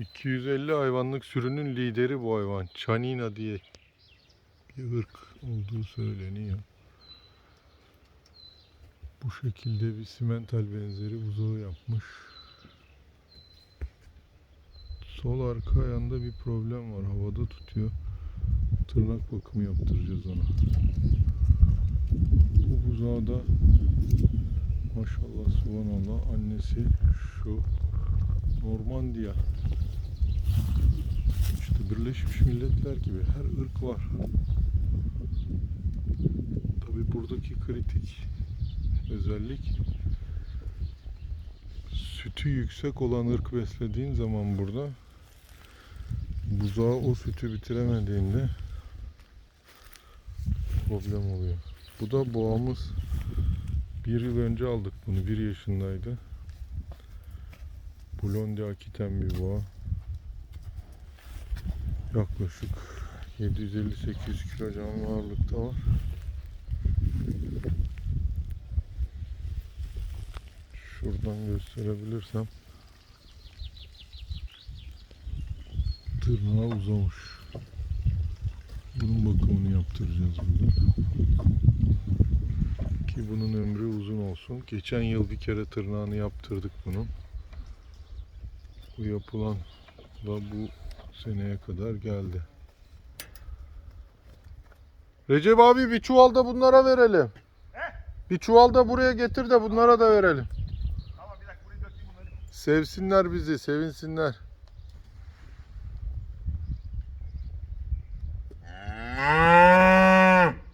250 hayvanlık sürünün lideri bu hayvan. Chanina diye bir ırk olduğu söyleniyor. Bu şekilde bir simental benzeri buzağı yapmış. Sol arka ayağında bir problem var. Havada tutuyor. Tırnak bakımı yaptıracağız ona. Bu buzağı da maşallah subhanallah annesi şu Normandiya. İşte Birleşmiş Milletler gibi her ırk var. Tabi buradaki kritik özellik sütü yüksek olan ırk beslediğin zaman burada buzağı o sütü bitiremediğinde problem oluyor. Bu da boğamız. Bir yıl önce aldık bunu. Bir yaşındaydı. Blondie Akiten bir boğa. Yaklaşık 750-800 kilo canlı ağırlıkta var. Şuradan gösterebilirsem tırnağı uzamış. Bunun bakımını yaptıracağız bugün. Ki bunun ömrü uzun olsun. Geçen yıl bir kere tırnağını yaptırdık bunun. Bu yapılan da bu seneye kadar geldi. Recep abi bir çuval da bunlara verelim. Bir çuval da buraya getir de bunlara da verelim. Tamam bir dakika burayı dökeyim bunları. Sevsinler bizi, sevinsinler.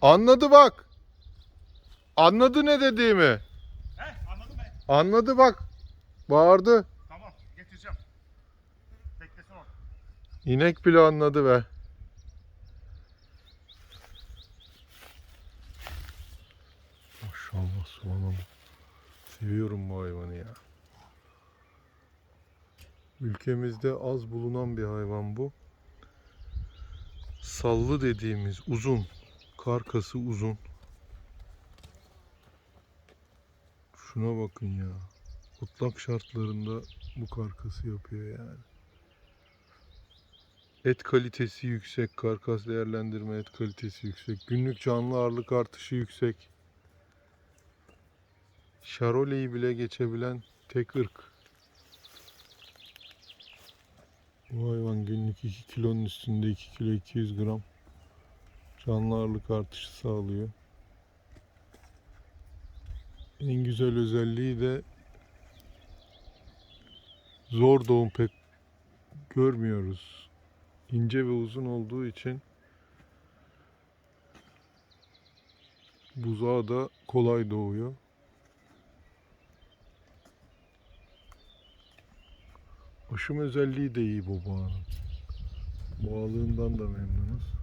Anladı bak. Anladı ne dediğimi. He anladın mı? Anladı bak. Bağırdı. İnek bile anladı be. Maşallah subhanallah. Seviyorum bu hayvanı ya. Ülkemizde az bulunan bir hayvan bu. Sallı dediğimiz uzun, karkası uzun. Şuna bakın ya. Mutlak şartlarında bu karkası yapıyor yani. Et kalitesi yüksek, karkas değerlendirme et kalitesi yüksek, günlük canlı ağırlık artışı yüksek. Şarole'yi bile geçebilen tek ırk. Bu hayvan günlük 2 kilonun üstünde 2 kilo 200 gram canlı ağırlık artışı sağlıyor. En güzel özelliği de zor doğum pek görmüyoruz ince ve uzun olduğu için buzağı da kolay doğuyor. Aşım özelliği de iyi bu boğanın. Boğalığından da memnunuz.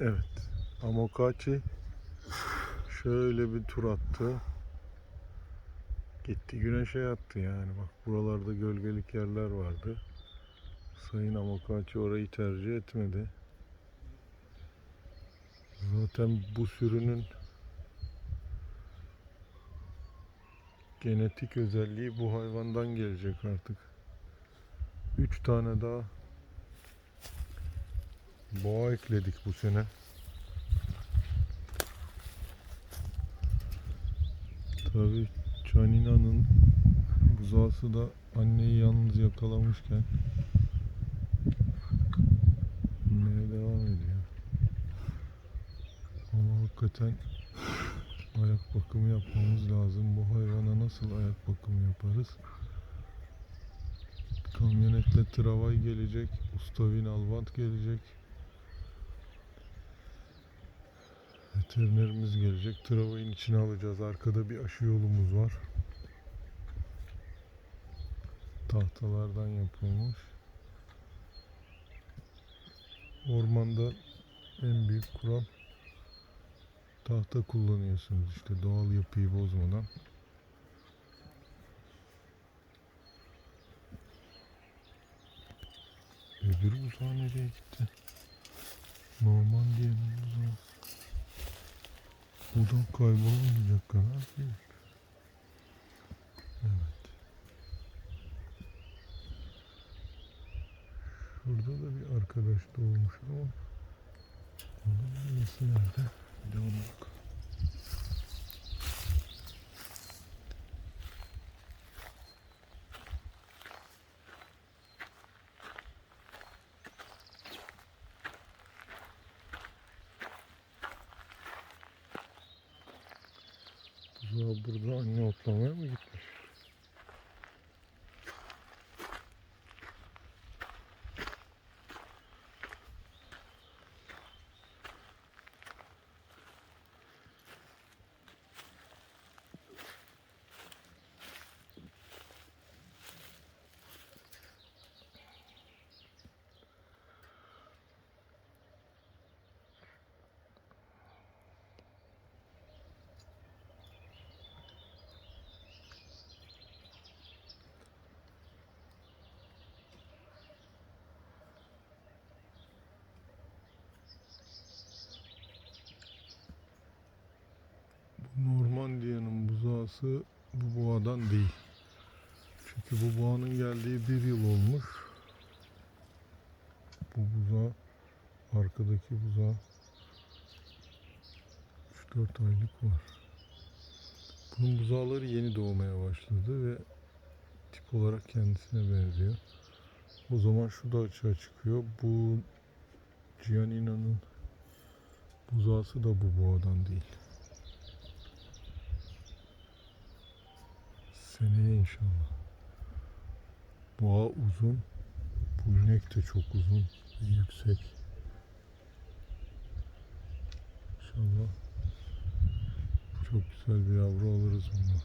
Evet. Amokachi şöyle bir tur attı. Gitti güneşe yattı yani bak buralarda gölgelik yerler vardı. Sayın Amokachi orayı tercih etmedi. Zaten bu sürünün genetik özelliği bu hayvandan gelecek artık. Üç tane daha boğa ekledik bu sene. Tabii Canina'nın buzağısı da anneyi yalnız yakalamışken inmeye devam ediyor. Ama hakikaten ayak bakımı yapmamız lazım. Bu hayvana nasıl ayak bakımı yaparız? Kamyonetle travay gelecek, ustavin alvant gelecek. Veterinerimiz gelecek. Travayın içine alacağız. Arkada bir aşı yolumuz var. Tahtalardan yapılmış. Ormanda en büyük kural tahta kullanıyorsunuz işte doğal yapıyı bozmadan. Öbür buzağı nereye gitti? Norman diye buzağı. Buradan kaybolmayacak kadar değil. Evet. Şurada da bir arkadaş doğmuş ama onun nasıl nerede? Bir de ona bakalım. Burada anne otlamaya mı gitmiş? Bu Buzağısı bu boğadan değil. Çünkü bu boğanın geldiği bir yıl olmuş. Bu buzağı arkadaki buzağı 3-4 aylık var. Bunun buzağları yeni doğmaya başladı ve tip olarak kendisine benziyor. O zaman şu da açığa çıkıyor. Bu Giannina'nın buzağısı da bu boğadan değil. seneye inşallah. Boğa uzun. Bu inek de çok uzun. Yüksek. İnşallah çok güzel bir yavru alırız bunu.